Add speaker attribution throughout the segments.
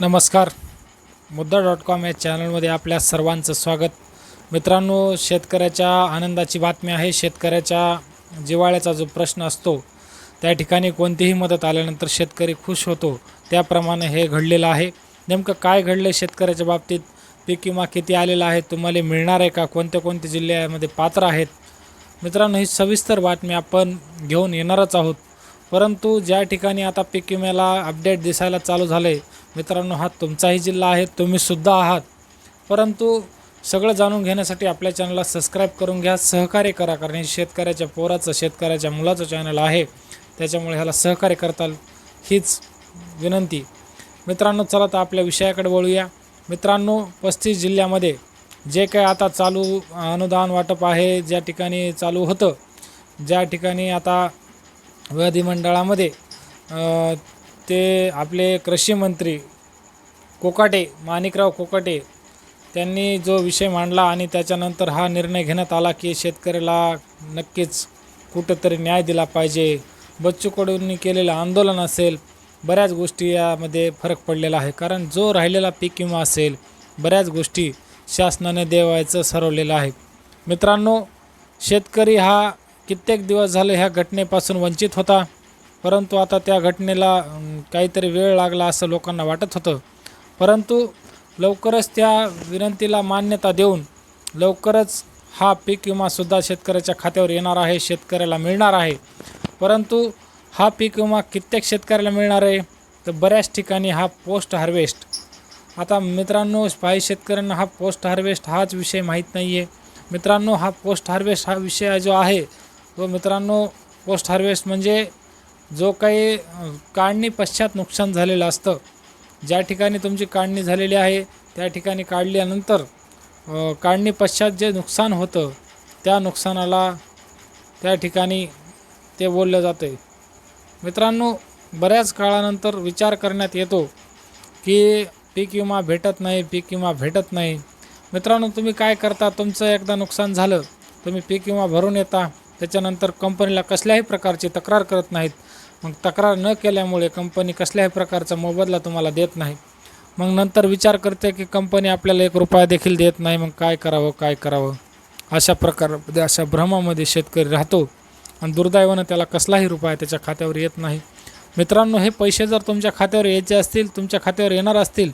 Speaker 1: नमस्कार. मुद्दा dot com या चॅनलमध्ये आपल्या सर्वांचं स्वागत. मित्रांनो शेतकऱ्याच्या आनंदाची बातमी आहे. शेतकऱ्याच्या जिवाळ्याचा जो प्रश्न असतो त्या ठिकाणी कोणतीही मदत आल्यानंतर शेतकरी खुश होतो. त्याप्रमाणे हे घडलेलं आहे. नेमकं काय घडलं शेतकऱ्याच्या बाबतीत? पीक विमा किती आलेला आहे? तुम्हाला मिळणार आहे का? कोणत्या कोणत्या जिल्ह्यामध्ये पात्र आहेत? मित्रांनो ही सविस्तर बातमी आपण घेऊन येणारच आहोत. परंतु ज्या ठिकाणी आता पीक विम्याला अपडेट दिसायला चालू झालं आहे मित्रांनो हा तुमचाही जिल्हा आहे तुम्हीसुद्धा आहात. परंतु सगळं जाणून घेण्यासाठी आपल्या चॅनलला सबस्क्राईब करून घ्या सहकार्य करा कारण हे शेतकऱ्याच्या पोराचं शेतकऱ्याच्या मुलाचं चॅनल आहे. त्याच्यामुळे ह्याला सहकार्य करताल हीच विनंती. मित्रांनो चला तर आपल्या विषयाकडे वळूया. मित्रांनो पस्तीस जिल्ह्यामध्ये जे काय आता चालू अनुदान वाटप आहे ज्या ठिकाणी चालू होतं ज्या ठिकाणी आता विधिमंडळामध्ये ते आपले कृषी मंत्री कोकाटे माणिकराव कोकाटे त्यांनी जो विषय मांडला आणि त्याच्यानंतर हा निर्णय घेण्यात आला की शेतकऱ्याला नक्कीच कुठंतरी न्याय दिला पाहिजे. बच्चू कडूंनी केलेलं आंदोलन असेल बऱ्याच गोष्टी यामध्ये फरक पडलेला आहे. कारण जो राहिलेला पीक विमा असेल बऱ्याच गोष्टी शासनाने देवायचं सरवलेलं आहे. मित्रांनो शेतकरी हा कित्येक दिवस झाले ह्या घटनेपासून वंचित होता. परंतु आता त्या घटनेला काहीतरी वेळ लागला असं लोकांना वाटत होतं. परंतु लवकरच त्या विनंतीला मान्यता देऊन लवकरच हा पीक विमासुद्धा शेतकऱ्याच्या खात्यावर येणार आहे शेतकऱ्याला मिळणार आहे. परंतु हा पीक विमा कित्येक शेतकऱ्याला मिळणार आहे तर बऱ्याच ठिकाणी हा पोस्ट हार्वेस्ट. आता मित्रांनो काही शेतकऱ्यांना हा पोस्ट हार्वेस्ट हाच विषय माहीत नाही आहे मित्रांनो हा पोस्ट हार्वेस्ट हा विषय जो आहे तो मित्रांनो पोस्ट हार्वेस्ट म्हणजे जो काही काढणी पश्चात नुकसान झालेलं असतं ज्या ठिकाणी तुमची काढणी झालेली आहे त्या ठिकाणी काढल्यानंतर काढणी पश्चात जे नुकसान होतं त्या नुकसानाला त्या ठिकाणी ते बोललं जातं आहे मित्रांनो बऱ्याच काळानंतर विचार करण्यात येतो की पीक विमा भेटत नाही पीक विमा भेटत नाही. मित्रांनो तुम्ही काय करता? तुमचं एकदा नुकसान झालं तुम्ही पीक विमा भरून येता. त्याच्यानंतर कंपनीला कसल्याही प्रकारची तक्रार करत नाहीत. मग तक्रार न केल्यामुळे कंपनी कसल्याही प्रकारचा मोबदला तुम्हाला देत नाही. मग नंतर विचार करते की कंपनी आपल्याला एक रुपया देखील देत नाही मग काय करावं काय करावं? अशा प्रकार अशा भ्रमामध्ये शेतकरी राहतो आणि दुर्दैवानं त्याला कसलाही रुपया त्याच्या खात्यावर येत नाही. मित्रांनो हे पैसे जर तुमच्या खात्यावर यायचे असतील तुमच्या खात्यावर येणार असतील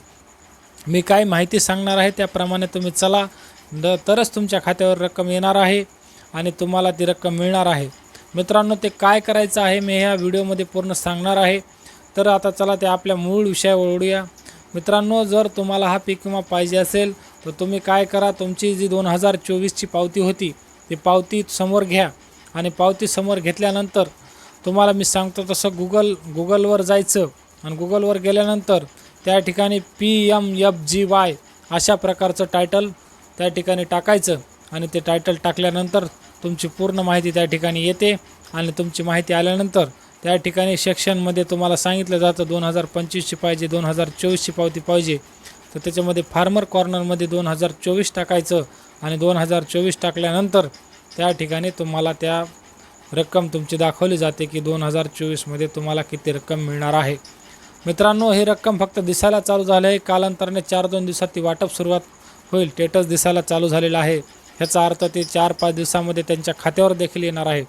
Speaker 1: मी काय माहिती सांगणार आहे त्याप्रमाणे तुम्ही चला. द तरच तुमच्या खात्यावर रक्कम येणार आहे. आणि तुम्हाला ती रक्कम मिळणार आहे. मित्रांनो ते काय करायचं आहे मी ह्या व्हिडिओमध्ये पूर्ण सांगणार आहे. तर आता चला ते आपल्या मूळ विषयावर ओढूया. मित्रांनो जर तुम्हाला हा पीक विमा पाहिजे असेल तर तुम्ही काय करा तुमची जी दोन हजार चोवीसची पावती होती ती पावती समोर घ्या. आणि पावती समोर घेतल्यानंतर तुम्हाला मी सांगतो तसं गुगल गुगलवर जायचं आणि गुगलवर गेल्यानंतर त्या ठिकाणी P M F G Y अशा प्रकारचं टायटल त्या ठिकाणी टाकायचं आणि ते टायटल टाकल्यानंतर तुमची पूर्ण माहिती त्या ठिकाणी येते आणि तुमची माहिती आल्यानंतर त्या ठिकाणी सेक्शनमध्ये तुम्हाला सांगितलं जातं दोन हजार पंचवीसची पाहिजे दोन हजार चोवीसची पावती पाहिजे. तर त्याच्यामध्ये फार्मर कॉर्नरमध्ये दोन हजार चोवीस टाकायचं आणि दोन हजार चोवीस टाकल्यानंतर त्या ठिकाणी तुम्हाला त्या रक्कम तुमची दाखवली जाते की दोन हजार चोवीसमध्ये तुम्हाला किती रक्कम मिळणार आहे. मित्रांनो ही रक्कम फक्त दिसायला चालू झालं आहे कालांतराने चार दोन दिवसात ती वाटप सुरुवात होईल. टेटस दिसायला चालू झालेला आहे. ह्याचा अर्थ ते चार पाच दिवसामध्ये त्यांच्या खात्यावर देखील येणार आहे.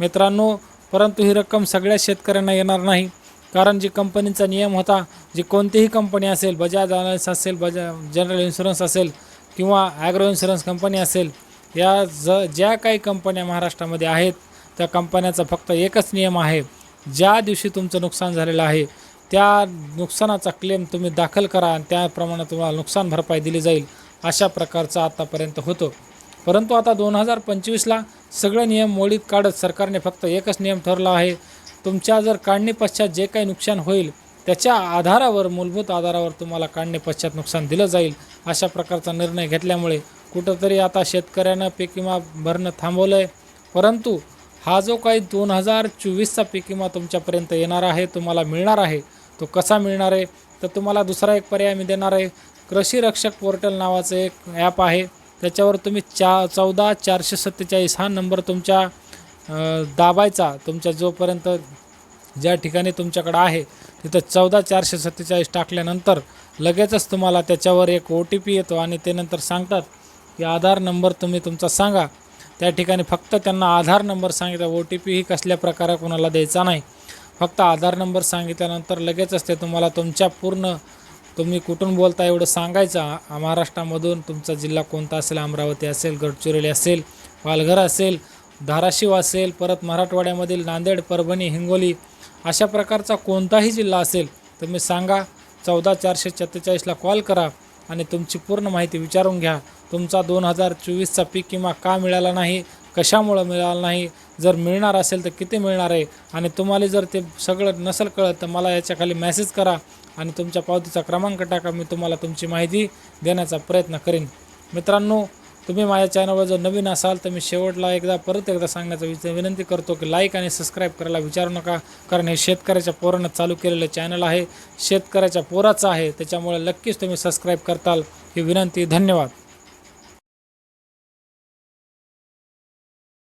Speaker 1: मित्रांनो परंतु ही रक्कम सगळ्या शेतकऱ्यांना येणार नाही. कारण जी कंपनीचा नियम होता जी कोणतीही कंपनी असेल बजाज अलायन्स असेल बजा जनरल इन्शुरन्स असेल किंवा ॲग्रो इन्शुरन्स कंपनी असेल या ज ज्या काही कंपन्या महाराष्ट्रामध्ये आहेत त्या कंपन्याचा फक्त एकच नियम आहे. ज्या दिवशी तुमचं नुकसान झालेलं आहे त्या नुकसानाचा क्लेम तुम्ही दाखल करा आणि त्याप्रमाणे तुम्हाला नुकसान भरपाई दिली जाईल अशा प्रकारचं आतापर्यंत होतो. परंतु आता दोन हजार पंचवीसला सगळे नियम मोडीत काढत सरकारने फक्त एकच नियम ठरला आहे. तुमच्या जर काढणी पश्चात जे काही नुकसान होईल त्याच्या आधारावर मूलभूत आधारावर तुम्हाला काढणे पश्चात नुकसान दिलं जाईल अशा प्रकारचा निर्णय घेतल्यामुळे कुठंतरी आता शेतकऱ्यानं पीक विमा भरणं थांबवलं आहे परंतु हा जो काही दोन हजार चोवीसचा पीक विमा तुमच्यापर्यंत येणार आहे तुम्हाला मिळणार आहे तो कसा मिळणार आहे? तर तुम्हाला दुसरा एक पर्याय मी देणार आहे. कृषी रक्षक पोर्टल नावाचं एक ॲप आहे. त्याच्यावर तुम्ही चा चौदा चारशे सत्तेचाळीस हा नंबर तुमच्या दाबायचा तुमच्या जोपर्यंत ज्या ठिकाणी तुमच्याकडं आहे तिथं चौदा चारशे सत्तेचाळीस टाकल्यानंतर लगेचच तुम्हाला त्याच्यावर एक ओ टी पी येतो आणि ते नंतर सांगतात की आधार नंबर तुम्ही तुमचा सांगा. त्या ठिकाणी फक्त त्यांना आधार नंबर सांगितला ओ टी पी ही कसल्या प्रकारे कोणाला द्यायचा नाही. फक्त आधार नंबर सांगितल्यानंतर लगेचच ते तुम्हाला तुमच्या पूर्ण तुम्ही कुठून बोलता एवढं सांगायचं? महाराष्ट्रामधून तुमचा जिल्हा कोणता असेल अमरावती असेल गडचिरोली असेल पालघर असेल धाराशिव असेल परत मराठवाड्यामधील नांदेड परभणी हिंगोली अशा प्रकारचा कोणताही जिल्हा असेल तुम्ही सांगा. चौदा चारशे सत्तेचाळीसला कॉल करा आणि तुमची पूर्ण माहिती विचारून घ्या. तुमचा दोन हजार चोवीसचा पीक किंवा का मिळाला नाही? कशामुळं मिळाला नाही? जर मिळणार असेल तर किती मिळणार आहे? आणि तुम्हाला जर ते सगळं नसेल कळत तर मला याच्याखाली मेसेज करा. आणि तुमच्या पावतीचा क्रमांक टाका मी तुम्हाला तुमची माहिती देण्याचा प्रयत्न करेन. मित्रांनो तुम्ही माझ्या चॅनलवर जर नवीन असाल तर मी शेवटला एकदा परत एकदा सांगण्याचा विच विनंती करतो की लाईक आणि सबस्क्राईब करायला विचारू नका कारण हे शेतकऱ्याच्या पोरानं चालू केलेलं चॅनल आहे शेतकऱ्याच्या पोराचं आहे त्याच्यामुळे नक्कीच तुम्ही सबस्क्राईब करताल ही विनंती. धन्यवाद.